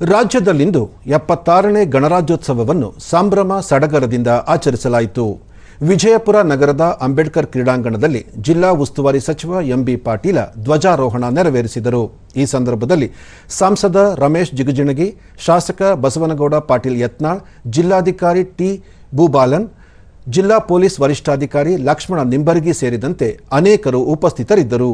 ರಾಜ್ಯದಲ್ಲಿಂದು ಎಪ್ಪತ್ತಾರನೇ ಗಣರಾಜ್ಯೋತ್ಸವವನ್ನು ಸಂಭ್ರಮ ಸಡಗರದಿಂದ ಆಚರಿಸಲಾಯಿತು. ವಿಜಯಪುರ ನಗರದ ಅಂಬೇಡ್ಕರ್ ಕ್ರೀಡಾಂಗಣದಲ್ಲಿ ಜಿಲ್ಲಾ ಉಸ್ತುವಾರಿ ಸಚಿವ ಎಂಬಿ ಪಾಟೀಲ ಧ್ವಜಾರೋಹಣ ನೆರವೇರಿಸಿದರು. ಈ ಸಂದರ್ಭದಲ್ಲಿ ಸಂಸದ ರಮೇಶ್ ಜಿಗಜಿಣಗಿ, ಶಾಸಕ ಬಸವನಗೌಡ ಪಾಟೀಲ್ ಯತ್ನಾಳ್, ಜಿಲ್ಲಾಧಿಕಾರಿ ಟಿ ಭೂಬಾಲನ್, ಜಿಲ್ಲಾ ಪೊಲೀಸ್ ವರಿಷ್ಠಾಧಿಕಾರಿ ಲಕ್ಷ್ಮಣ ನಿಂಬರ್ಗಿ ಸೇರಿದಂತೆ ಅನೇಕರು ಉಪಸ್ಥಿತರಿದ್ದರು.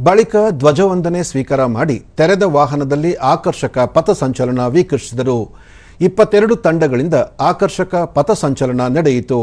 ಬಳಿಕ ಧ್ವಜವಂದನೆ ಸ್ವೀಕಾರ ಮಾಡಿ ತೆರೆದ ವಾಹನದಲ್ಲಿ ಆಕರ್ಷಕ ಪಥಸಂಚಲನ ವೀಕ್ಷಿಸಿದರು. ಇಪ್ಪತ್ತೆರಡು ತಂಡಗಳಿಂದ ಆಕರ್ಷಕ ಪಥಸಂಚಲನ ನಡೆಯಿತು.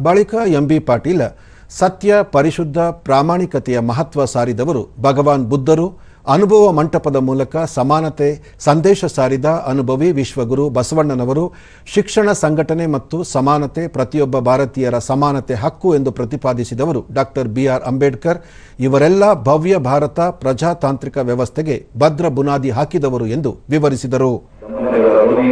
ಬಳಿಕ ಎಂಬಿ ಪಾಟೀಲ ಸತ್ಯ ಪರಿಶುದ್ಧ ಪ್ರಾಮಾಣಿಕತೆಯ ಮಹತ್ವ ಸಾರಿದವರು ಭಗವಾನ್ ಬುದ್ಧರು ಅನುಭವ ಮಂಟಪದ ಮೂಲಕ ಸಮಾನತೆ, ಸಂದೇಶ ಸಾರಿದ ಅನುಭವಿ ವಿಶ್ವಗುರು ಬಸವಣ್ಣನವರು ಶಿಕ್ಷಣ ಸಂಘಟನೆ ಮತ್ತು ಸಮಾನತೆ, ಪ್ರತಿಯೊಬ್ಬ ಭಾರತೀಯರ ಸಮಾನತೆ ಹಕ್ಕು ಎಂದು ಪ್ರತಿಪಾದಿಸಿದವರು ಡಾಕ್ಟರ್ ಬಿಆರ್ ಅಂಬೇಡ್ಕರ್. ಇವರೆಲ್ಲ ಭವ್ಯ ಭಾರತ, ಪ್ರಜಾತಾಂತ್ರಿಕ ವ್ಯವಸ್ಥೆಗೆ ಭದ್ರ ಬುನಾದಿ ಹಾಕಿದವರು ಎಂದು ವಿವರಿಸಿದರು. ಧ್ವನಿ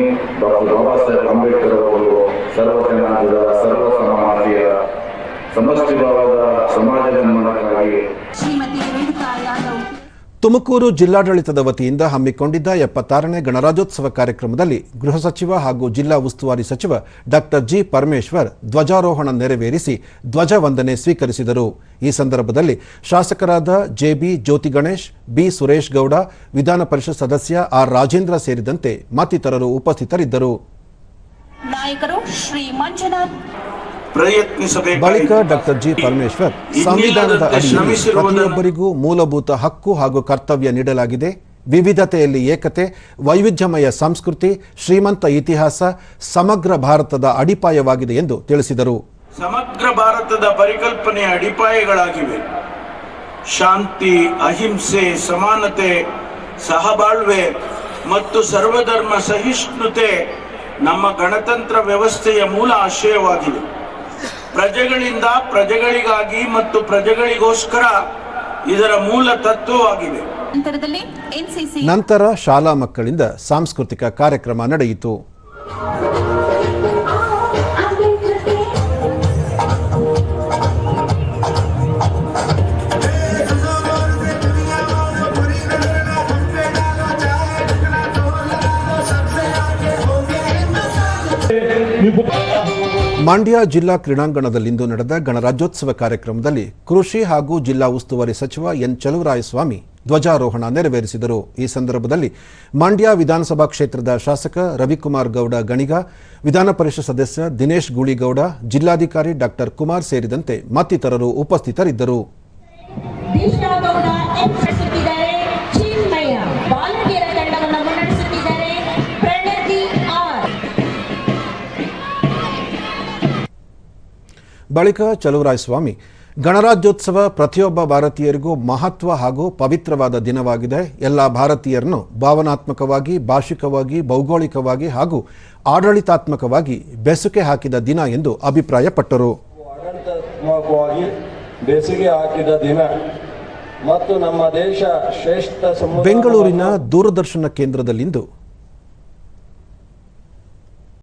ತುಮಕೂರು ಜಿಲ್ಲಾಡಳಿತದ ವತಿಯಿಂದ ಹಮ್ಮಿಕೊಂಡಿದ್ದ ಎಪ್ಪತ್ತಾರನೇ ಗಣರಾಜ್ಯೋತ್ಸವ ಕಾರ್ಯಕ್ರಮದಲ್ಲಿ ಗೃಹ ಸಚಿವ ಹಾಗೂ ಜಿಲ್ಲಾ ಉಸ್ತುವಾರಿ ಸಚಿವ ಡಾಕ್ಟರ್ ಜಿ ಪರಮೇಶ್ವರ್ ಧ್ವಜಾರೋಹಣ ನೆರವೇರಿಸಿ ಧ್ವಜವಂದನೆ ಸ್ವೀಕರಿಸಿದರು. ಈ ಸಂದರ್ಭದಲ್ಲಿ ಶಾಸಕರಾದ J B Jyothi Ganesh B Suresh Gowda, ವಿಧಾನ ಪರಿಷತ್ ಸದಸ್ಯ ಆರ್ ರಾಜೇಂದ್ರ ಸೇರಿದಂತೆ ಮತ್ತಿತರರು ಉಪಸ್ಥಿತರಿದ್ದರು. ಪ್ರಯತ್ನಿಸಬೇಕು ಬಳಿಕ ಡಾಕ್ಟರ್ ಜಿ ಪರಮೇಶ್ವರ್ ಸಂವಿಧಾನದ ಅಡಿಯಲ್ಲಿ ಪ್ರತಿಯೊಬ್ಬರಿಗೂ ಮೂಲಭೂತ ಹಕ್ಕು ಹಾಗೂ ಕರ್ತವ್ಯ ನೀಡಲಾಗಿದೆ. ವಿವಿಧತೆಯಲ್ಲಿ ಏಕತೆ ವೈವಿಧ್ಯಮಯ ಸಂಸ್ಕೃತಿ ಶ್ರೀಮಂತ ಇತಿಹಾಸ ಸಮಗ್ರ ಭಾರತದ ಅಡಿಪಾಯವಾಗಿದೆ ಎಂದು ತಿಳಿಸಿದರು. ಸಮಗ್ರ ಭಾರತದ ಪರಿಕಲ್ಪನೆಯ ಅಡಿಪಾಯಗಳಾಗಿವೆ. ಶಾಂತಿ ಅಹಿಂಸೆ ಸಮಾನತೆ ಸಹಬಾಳ್ವೆ ಮತ್ತು ಸರ್ವಧರ್ಮ ಸಹಿಷ್ಣುತೆ ನಮ್ಮ ಗಣತಂತ್ರ ವ್ಯವಸ್ಥೆಯ ಮೂಲ ಆಶಯವಾಗಿದೆ. ಪ್ರಜೆಗಳಿಂದ ಪ್ರಜೆಗಳಿಗಾಗಿ ಮತ್ತು ಪ್ರಜೆಗಳಿಗೋಸ್ಕರ ಇದರ ಮೂಲ ತತ್ವವಾಗಿದೆ. ನಂತರ ಶಾಲಾ ಮಕ್ಕಳಿಂದ ಸಾಂಸ್ಕೃತಿಕ ಕಾರ್ಯಕ್ರಮ ನಡೆಯಿತು. ಮಂಡ್ಯ ಜಿಲ್ಲಾ ಕ್ರೀಡಾಂಗಣದಲ್ಲಿಂದು ನಡೆದ ಗಣರಾಜ್ಯೋತ್ಸವ ಕಾರ್ಯಕ್ರಮದಲ್ಲಿ ಕೃಷಿ ಹಾಗೂ ಜಿಲ್ಲಾ ಉಸ್ತುವಾರಿ ಸಚಿವ ಎನ್ ಚಲುವರಾಯಸ್ವಾಮಿ ಧ್ವಜಾರೋಹಣ ನೆರವೇರಿಸಿದರು. ಈ ಸಂದರ್ಭದಲ್ಲಿ ಮಂಡ್ಯ ವಿಧಾನಸಭಾ ಕ್ಷೇತ್ರದ ಶಾಸಕ ರವಿಕುಮಾರ್ ಗೌಡ ಗಣಿಗ, ವಿಧಾನ ಪರಿಷತ್ ಸದಸ್ಯ ದಿನೇಶ್ ಗೂಳಿಗೌಡ, ಜಿಲ್ಲಾಧಿಕಾರಿ ಡಾಕ್ಟರ್ ಕುಮಾರ್ ಸೇರಿದಂತೆ ಮತ್ತಿತರರು ಉಪಸ್ಥಿತರಿದ್ದರು. ಬಳಿಕ ಚಲುವರಾಯಸ್ವಾಮಿ ಗಣರಾಜ್ಯೋತ್ಸವ ಪ್ರತಿಯೊಬ್ಬ ಭಾರತೀಯರಿಗೂ ಮಹತ್ವ ಹಾಗೂ ಪವಿತ್ರವಾದ ದಿನವಾಗಿದೆ. ಎಲ್ಲ ಭಾರತೀಯರನ್ನು ಭಾವನಾತ್ಮಕವಾಗಿ ಭಾಷಿಕವಾಗಿ ಭೌಗೋಳಿಕವಾಗಿ ಹಾಗೂ ಆಡಳಿತಾತ್ಮಕವಾಗಿ ಬೆಸುಕೆ ಹಾಕಿದ ದಿನ ಎಂದು ಅಭಿಪ್ರಾಯಪಟ್ಟರು. ಆಡಳಿತಾತ್ಮಕವಾಗಿ ಬೇಸಿಗೆ ಹಾಕಿದ ದಿನ. ಮತ್ತು ನಮ್ಮ ದೇಶ ಶ್ರೇಷ್ಠ ಬೆಂಗಳೂರಿನ ದೂರದರ್ಶನ ಕೇಂದ್ರದಲ್ಲಿಂದು